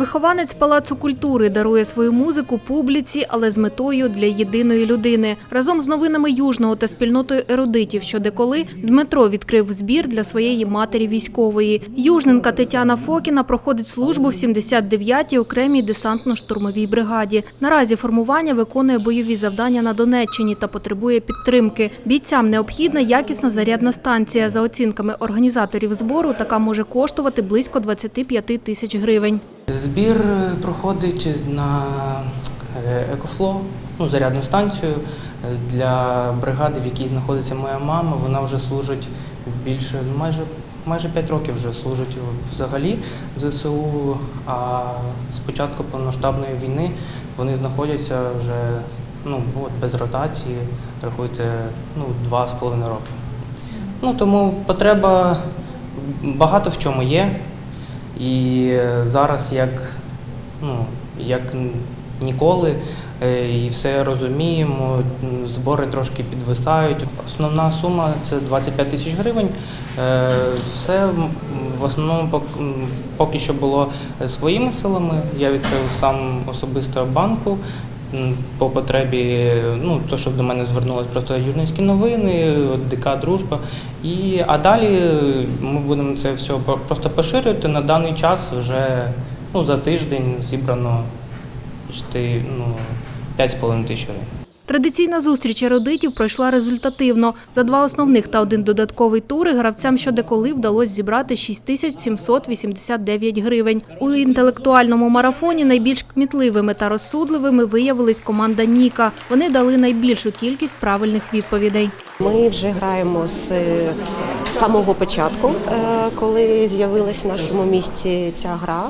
Вихованець палацу культури дарує свою музику публіці, але з метою для єдиної людини. Разом з новинами Южного та спільнотою ерудитів щодеколи Дмитро відкрив збір для своєї матері військової. Южненка Тетяна Фокіна проходить службу в 79-й окремій десантно-штурмовій бригаді. Наразі формування виконує бойові завдання на Донеччині та потребує підтримки. Бійцям необхідна якісна зарядна станція. За оцінками організаторів збору, така може коштувати близько 25 тисяч гривень. Збір е, проходить на Екофло, ну, зарядну станцію для бригади, в якій знаходиться моя мама. Вона вже служить більше, ну, майже, майже 5 років вже служить взагалі ЗСУ. А з початку повноштабної війни вони знаходяться вже ну, от, без ротації, рахуйте, ну, 2,5 роки. Ну, тому потреба багато в чому є. І зараз як, ну, як ніколи, е, і все розуміємо, збори трошки підвисають. Основна сума це 25 тисяч гривень. Е, Все в основному пок- поки що було своїми силами. Я відкрив сам особисто банку. По потребі, ну то, що до мене звернулись просто юрнинські новини, ДК Дружба. І, а далі ми будемо це все просто поширювати. На даний час вже ну, за тиждень зібрано ну, 5,5 тисяч гривень. Традиційна зустріч еродитів пройшла результативно. За два основних та один додатковий тури гравцям щодеколи вдалося зібрати 6789 гривень. У інтелектуальному марафоні найбільш кмітливими та розсудливими виявились команда Ніка. Вони дали найбільшу кількість правильних відповідей. Ми вже граємо з е, самого початку, е, коли з'явилась в нашому місті ця гра.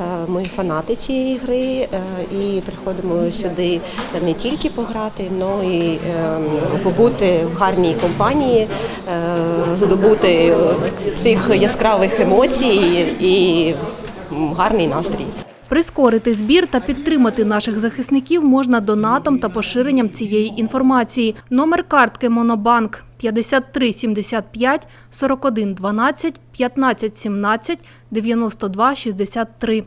Е, Ми фанати цієї гри е, і приходимо сюди не тільки пограти, але і е, побути в гарній компанії, здобути цих яскравих емоцій і гарний настрій. Прискорити збір та підтримати наших захисників можна донатом та поширенням цієї інформації. Номер картки Монобанк 53 75 41 12 15 17 92 63.